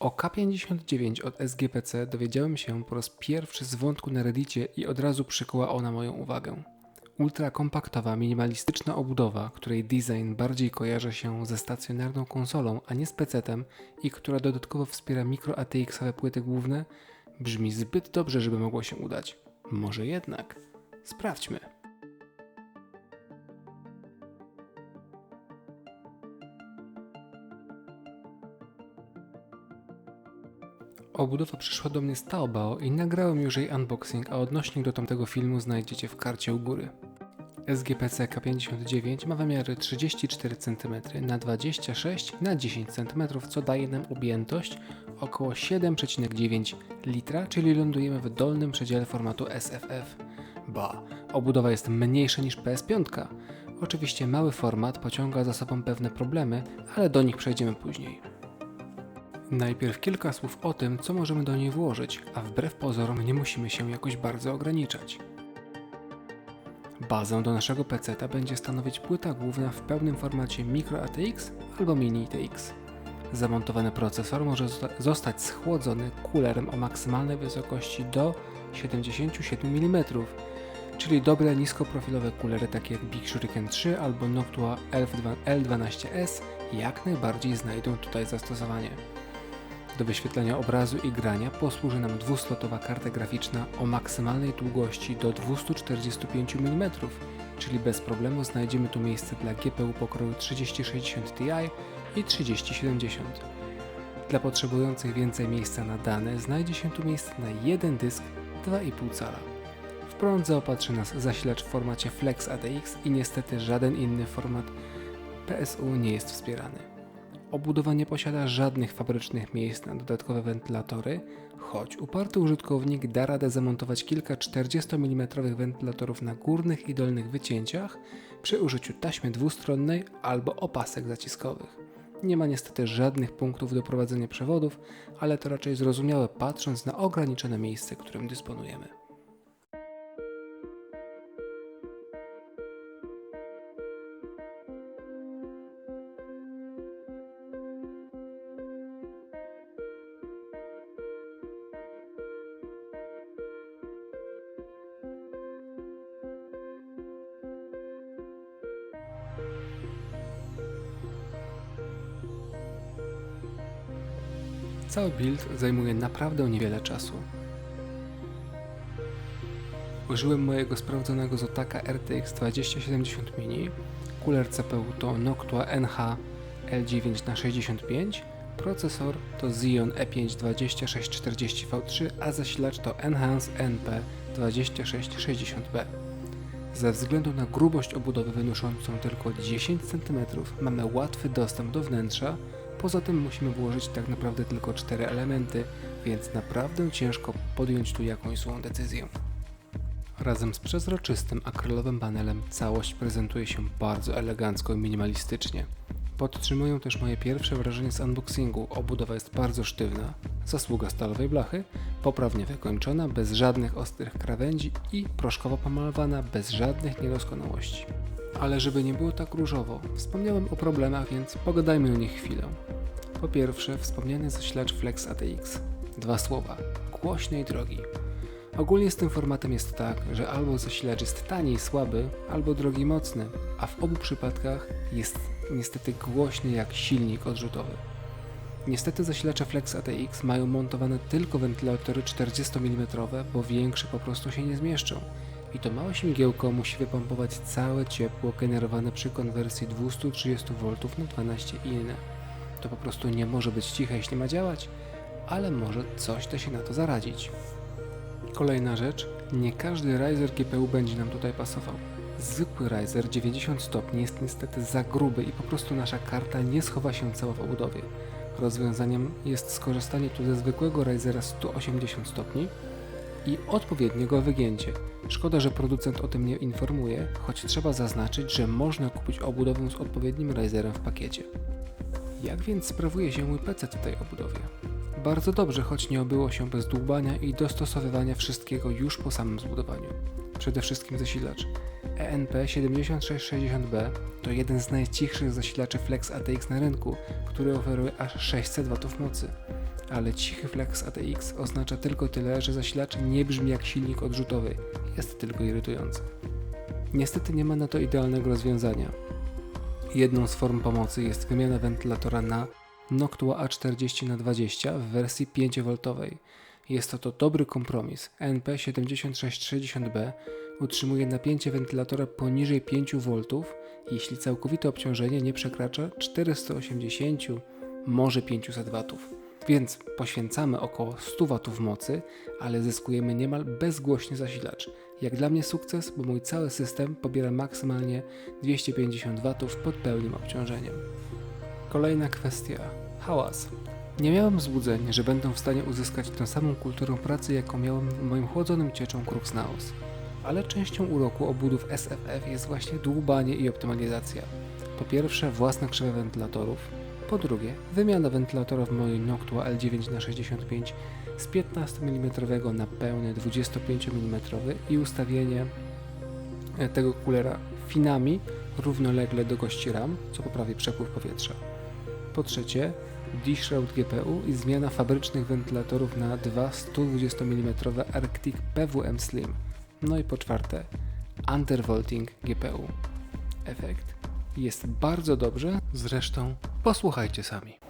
O K59 od SGPC dowiedziałem się po raz pierwszy z wątku na Reddicie i od razu przykuła ona moją uwagę. Ultrakompaktowa, minimalistyczna obudowa, której design bardziej kojarzy się ze stacjonarną konsolą, a nie z PC-tem i która dodatkowo wspiera mikro ATX-owe płyty główne, brzmi zbyt dobrze, żeby mogło się udać. Może jednak. Sprawdźmy. Obudowa przyszła do mnie z Taobao i nagrałem już jej unboxing, a odnośnik do tamtego filmu znajdziecie w karcie u góry. SGPC K59 ma wymiary 34 cm na 26 na 10 cm, co daje nam objętość około 7,9 litra, czyli lądujemy w dolnym przedziale formatu SFF. Ba, obudowa jest mniejsza niż PS5. Oczywiście mały format pociąga za sobą pewne problemy, ale do nich przejdziemy później. Najpierw kilka słów o tym, co możemy do niej włożyć, a wbrew pozorom nie musimy się jakoś bardzo ograniczać. Bazę do naszego PC będzie stanowić płyta główna w pełnym formacie Micro ATX albo Mini ATX. Zamontowany procesor może zosta- zostać schłodzony kulerem o maksymalnej wysokości do 77 mm, czyli dobre niskoprofilowe kulery takie jak Big Shuriken 3 albo Noctua L12S jak najbardziej znajdą tutaj zastosowanie. Do wyświetlania obrazu i grania posłuży nam dwuslotowa karta graficzna o maksymalnej długości do 245 mm, czyli bez problemu znajdziemy tu miejsce dla GPU pokroju 3060 Ti i 3070. Dla potrzebujących więcej miejsca na dane znajdzie się tu miejsce na jeden dysk 2,5 cala. W prąd zaopatrzy nas zasilacz w formacie Flex ATX i niestety żaden inny format PSU nie jest wspierany. Obudowa nie posiada żadnych fabrycznych miejsc na dodatkowe wentylatory, choć uparty użytkownik da radę zamontować kilka 40 mm wentylatorów na górnych i dolnych wycięciach przy użyciu taśmy dwustronnej albo opasek zaciskowych. Nie ma niestety żadnych punktów do prowadzenia przewodów, ale to raczej zrozumiałe patrząc na ograniczone miejsce, którym dysponujemy. Cały build zajmuje naprawdę niewiele czasu. Użyłem mojego sprawdzonego Zotaka RTX 2070 Mini. Cooler CPU to Noctua NH L9 na 65 Procesor to Xeon E E5 2640V3, a zasilacz to Enhance NP 2660B. Ze względu na grubość obudowy wynoszącą tylko 10 cm mamy łatwy dostęp do wnętrza, poza tym musimy włożyć tak naprawdę tylko 4 elementy, więc naprawdę ciężko podjąć tu jakąś złą decyzję. Razem z przezroczystym akrylowym panelem całość prezentuje się bardzo elegancko i minimalistycznie. Podtrzymują też moje pierwsze wrażenie z unboxingu. Obudowa jest bardzo sztywna, zasługa stalowej blachy, poprawnie wykończona, bez żadnych ostrych krawędzi i proszkowo pomalowana, bez żadnych niedoskonałości. Ale żeby nie było tak różowo, wspomniałem o problemach, więc pogadajmy o nich chwilę. Po pierwsze, wspomniany zasilacz Flex ATX. Dwa słowa. Głośny i drogi. Ogólnie z tym formatem jest tak, że albo zasilacz jest tani i słaby, albo drogi mocny, a w obu przypadkach jest niestety głośny jak silnik odrzutowy. Niestety zasilacze Flex ATX mają montowane tylko wentylatory 40 mm, bo większe po prostu się nie zmieszczą. I to małe śmigiełko musi wypompować całe ciepło generowane przy konwersji 230V na 12 i inne. To po prostu nie może być ciche, jeśli ma działać, ale może coś da się na to zaradzić. Kolejna rzecz, nie każdy riser GPU będzie nam tutaj pasował. Zwykły riser 90 stopni jest niestety za gruby i po prostu nasza karta nie schowa się cała w obudowie. Rozwiązaniem jest skorzystanie tu ze zwykłego risera 180 stopni i odpowiedniego wygięcie. Szkoda, że producent o tym nie informuje, choć trzeba zaznaczyć, że można kupić obudowę z odpowiednim riserem w pakiecie. Jak więc sprawuje się mój PC w tej obudowie? Bardzo dobrze, choć nie obyło się bez dłubania i dostosowywania wszystkiego już po samym zbudowaniu. Przede wszystkim zasilacz. E ENP7660B to jeden z najcichszych zasilaczy Flex ATX na rynku, który oferuje aż 600 W mocy. ale cichy flex ATX oznacza tylko tyle, że zasilacz nie brzmi jak silnik odrzutowy, jest tylko irytujący. Niestety nie ma na to idealnego rozwiązania. Jedną z form pomocy jest wymiana wentylatora na Noctua A40 w wersji 5V. Jest to to dobry kompromis. NP7660B utrzymuje napięcie wentylatora poniżej 5V, jeśli całkowite obciążenie nie przekracza 480, może 500 W. Więc poświęcamy około 100 W mocy, ale zyskujemy niemal bezgłośny zasilacz. Jak dla mnie sukces, bo mój cały system pobiera maksymalnie 250 W pod pełnym obciążeniem. Kolejna kwestia. Hałas. Nie miałem złudzeń, że będę w stanie uzyskać tę samą kulturę pracy, jaką miałem w moim chłodzonym cieczą Cruxnaus. Ale częścią uroku obudów SFF jest właśnie dłubanie i optymalizacja. Po pierwsze własne krzywe wentylatorów, po drugie wymiana wentylatora w mojej Noctua L9 na 65 z 15 mm na pełny 25 mm i ustawienie e, tego kulera finami równolegle do kości ram, co poprawi przepływ powietrza. Po trzecie, D-Shroud GPU i zmiana fabrycznych wentylatorów na dwa 120 mm Arctic PWM Slim. No i po czwarte, Undervolting GPU. Efekt jest bardzo dobrze, zresztą posłuchajcie sami.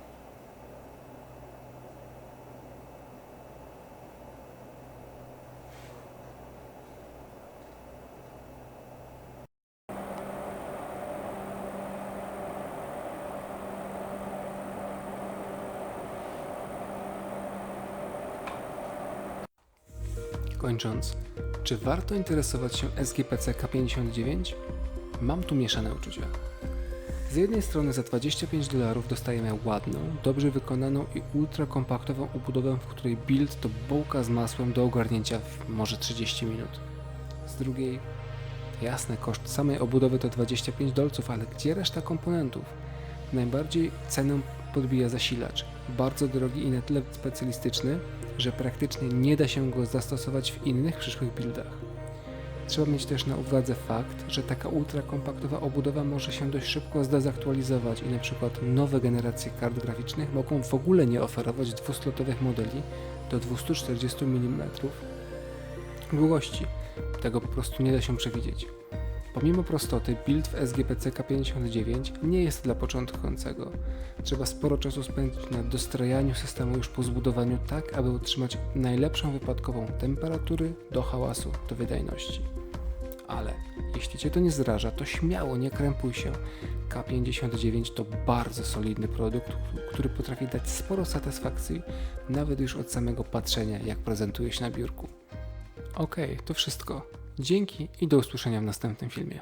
Kończąc, czy warto interesować się SGPC K59? Mam tu mieszane uczucia. Z jednej strony za 25 dolarów dostajemy ładną, dobrze wykonaną i ultra kompaktową ubudowę, w której build to bułka z masłem do ogarnięcia w może 30 minut. Z drugiej, jasne, koszt samej obudowy to 25 dolców, ale gdzie reszta komponentów? Najbardziej cenę podbija zasilacz, bardzo drogi i na tyle specjalistyczny, że praktycznie nie da się go zastosować w innych przyszłych buildach. Trzeba mieć też na uwadze fakt, że taka ultrakompaktowa obudowa może się dość szybko zdezaktualizować i na przykład nowe generacje kart graficznych mogą w ogóle nie oferować dwuslotowych modeli do 240 mm długości. Tego po prostu nie da się przewidzieć. Pomimo prostoty, build w SGPC K59 nie jest dla początkującego. Trzeba sporo czasu spędzić na dostrajaniu systemu już po zbudowaniu tak, aby utrzymać najlepszą wypadkową temperatury do hałasu, do wydajności. Ale jeśli Cię to nie zraża, to śmiało nie krępuj się. K59 to bardzo solidny produkt, który potrafi dać sporo satysfakcji, nawet już od samego patrzenia, jak prezentuje się na biurku. Okej, to wszystko. Dzięki i do usłyszenia w następnym filmie.